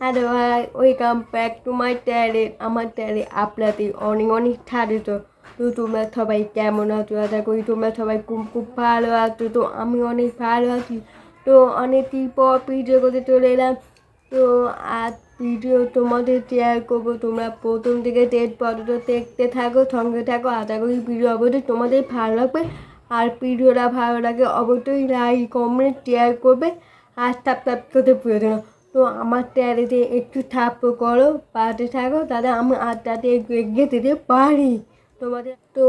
Hello hi welcome back to my channel. আমার চ্যানেলে আপনাদের অনেক অনেক স্বাগত। তো তো তোমরা সবাই কেমন আছো? আশা করি তোমরা সবাই খুব খুব ভালো আছো। তো আমি অনেক ভালো আছি। তো অনেকদিন পর ভিডিও করতে চলে এলাম। তো আজ ভিডিও তোমাদের শেয়ার করব। তোমরা প্রথম থেকে টেট পর্যন্ত দেখতে থাকো, সঙ্গে থাকো। আশা করি ভিডিও অবশ্যই তোমাদের ভালো লাগবে। আর ভিডিওটা ভালো লাগে অবশ্যই লাইক কমেন্ট শেয়ার করবে। আর সাবস্ক্রাইব করতে প্রয়োজন তো আমার চ্যানেলে একটু থাপ্প করো পাশে থাকো। তাহলে আমি এগিয়ে যেতে পারি। তোমাদের তো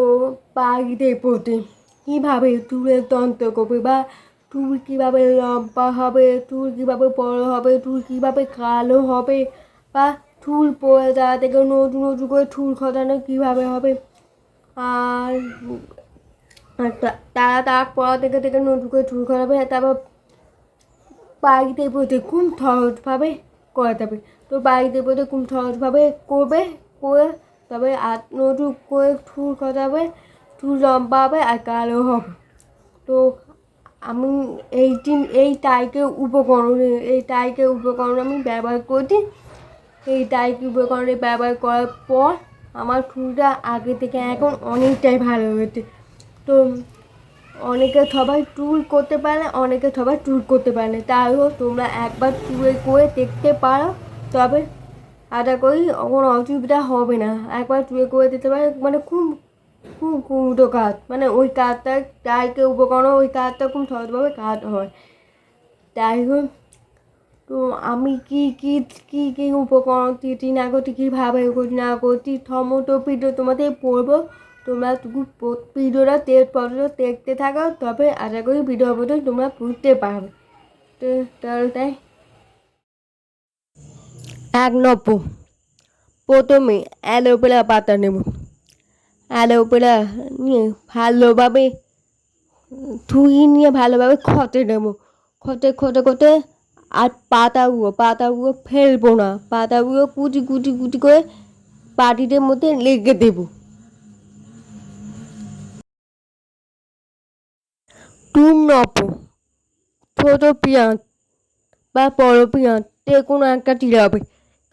বাড়িতে পড়তে কীভাবে চুলের তন্ত্র করবে বা চুল কীভাবে লম্বা হবে চুল কীভাবে বড় হবে চুল কীভাবে কালো হবে বা চুল পড়ে যাওয়া থেকে নতুন নতুন করে চুল খসানো কীভাবে হবে? আর তারা তার পড়া থেকে থেকে নতুন করে চুল খসাবে তারপর বাড়িতে বসে খুব সহজভাবে করা যাবে তো বাড়িতে বসে খুব সহজভাবে করবে? করে তবে নতুন করে চুল খসাবে চুল লম্বা হবে আর কালো হবে। তো আমি এই দিন এই টাইকের উপকরণ, এই টাইকের উপকরণ আমি ব্যবহার করছি। এই টাইক উপকরণে ব্যবহার করার পর আমার চুলটা আগে থেকে এখন অনেকটাই ভালো হয়েছে। তো অনেকে সবাই ট্যুর করতে পারে অনেকে সবাই ট্যুর করতে পারে তাই হোক, তোমরা একবার ট্যুরে করে দেখতে পারো। তবে আশা করি কোনো অসুবিধা হবে না। একবার ট্যুরে করে দিতে পারে। মানে খুব খুব কুটো কাজ মানে ওই কাজটা যাইকে উপকরণ, ওই কাজটা খুব সহজভাবে কাজ হয়। তাই হোক, তো আমি কি কি কি কি উপকরণ দিচ্ছি না করছি কীভাবে না করছি সমস্ত ভিডিও তোমাদের পড়ব। তোমরা ভিডিওটা পর্যন্ত দেখতে থাকো, তবে আশা করি ভিডিও অবশ্যই তোমরা বুঝতে পারবে। তো, তাহলে তাই। এক নব্বই প্রথমে অ্যালোভেরা পাতা নেব। অ্যালোভেরা নিয়ে ভালোভাবে ধুয়ে নিয়ে ভালোভাবে খতে নেব। খতে খতে খতে আর পাতাগুলো পাতাগুলো ফেলব না। পাতাগুলো কুচি কুচি কুচি করে বাটির মধ্যে লেগে দেবো। টুম নপ ছোটো পেঁয়াজ বা বড় পেঁয়াজ, যে কোনো একটা দিলে হবে।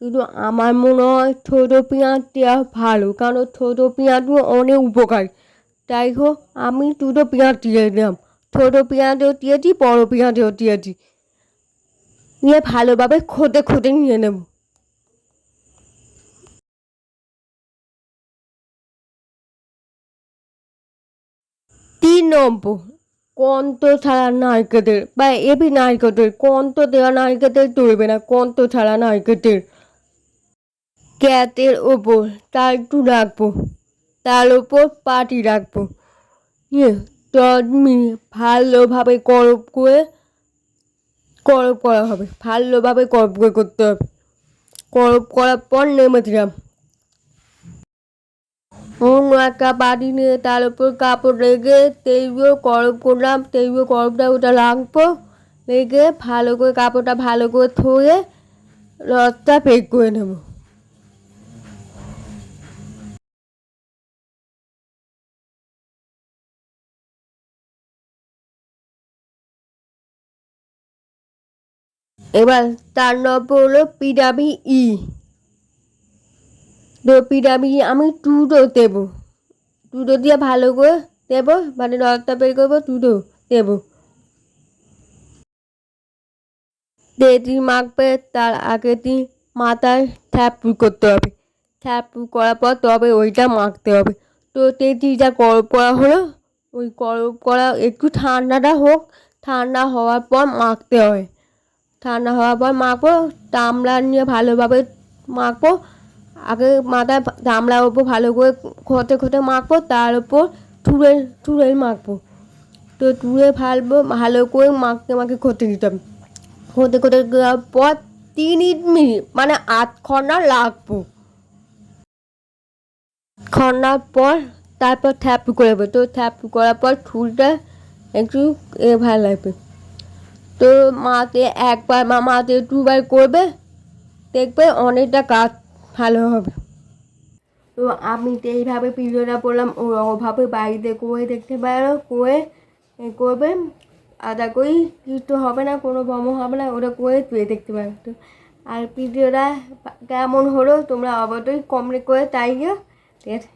কিন্তু আমার মনে হয় ছোটো পেঁয়াজ দেওয়া ভালো, কারণ ছোটো পেঁয়াজও অনেক উপকার। তাই হোক, আমি দুটো পেঁয়াজ দিয়ে দিলাম। ছোটো পেঁয়াজও দিয়েছি বড় পেঁয়াজও দিয়েছি নিয়ে ভালোভাবে খোদে খোদে নিয়ে নেব। তিন নম্বর। কন্ত ছাড়া নারকেলের বা এবি নারকেলের কন্ত দেওয়া নারকেলের চলবে না, কন্ত ছাড়া নারকেলের গ্যাসের ওপর তার একটু রাখব তার ওপর পাটি রাখব। নিয়ে দশ মিনিট ভালোভাবে গরম করে, গরম করা হবে, ভালোভাবে গরম করে করতে হবে। গরম করার পর নেমে দিলাম। অন্য একটা বাড়ি নিয়ে তার উপর কাপড় রেখে তেলগুলো গরম করলাম তেলগুলো গরমটা ওটা রাখব রেখে ভালো করে কাপড়টা ভালো করে ধুয়ে রসটা পেক করে নেব। এবার তার নম্বর হলো পিডাবি ই। তো পিডাবি আমি টুডো দেবো। টুডো দিয়ে ভালো করে দেবো মানে রসটা বের করব, টুডো দেবো। তেঁতুল মাখবে, তার আগে দিন মাথায় থ্যাপু করতে হবে। থ্যাপু করার পর তবে ওইটা মাখতে হবে। তো তেঁতুলটা গরম করা হলো, ওই গরম করা একটু ঠান্ডাটা হোক, ঠান্ডা হওয়ার পর মাখতে হয় ঠান্ডা হওয়ার পর মাখবো তামলা নিয়ে ভালোভাবে মাখবো। আগে মাথায় তামলার ওপর ভালো করে খতে খতে মাখবো, তার উপর চুড়ে চুড়ে মাখবো। তো চুড়ে ভালবো ভালো করে মাখতে মাখে খতে দিতে হবে। খতে খতে দেওয়ার পর তিন মিনিট মানে আধ ঘণ্টা লাগবো ঘণ্টার পর তারপর থ্যাপ করে তো থ্যাপ করার পর চুলটা একটু এ ভালো লাগবে। তো মাতে একবার, মা মাতে দুবার করবে, দেখবে অনেকটা কাজ ভালো হবে। তো আমি তো এইভাবে পিজিয়ো পড়লাম ও অভাবে বাড়িতে করে দেখতে পারো করে করবে, আদা করি কিছু হবে না, কোনো বম হবে না ওটা করে তুই দেখতে পারো। তো আর ভিডিওটা কেমন হলো, তোমরা অবশ্যই কমরে করে তাই ঠিক আছে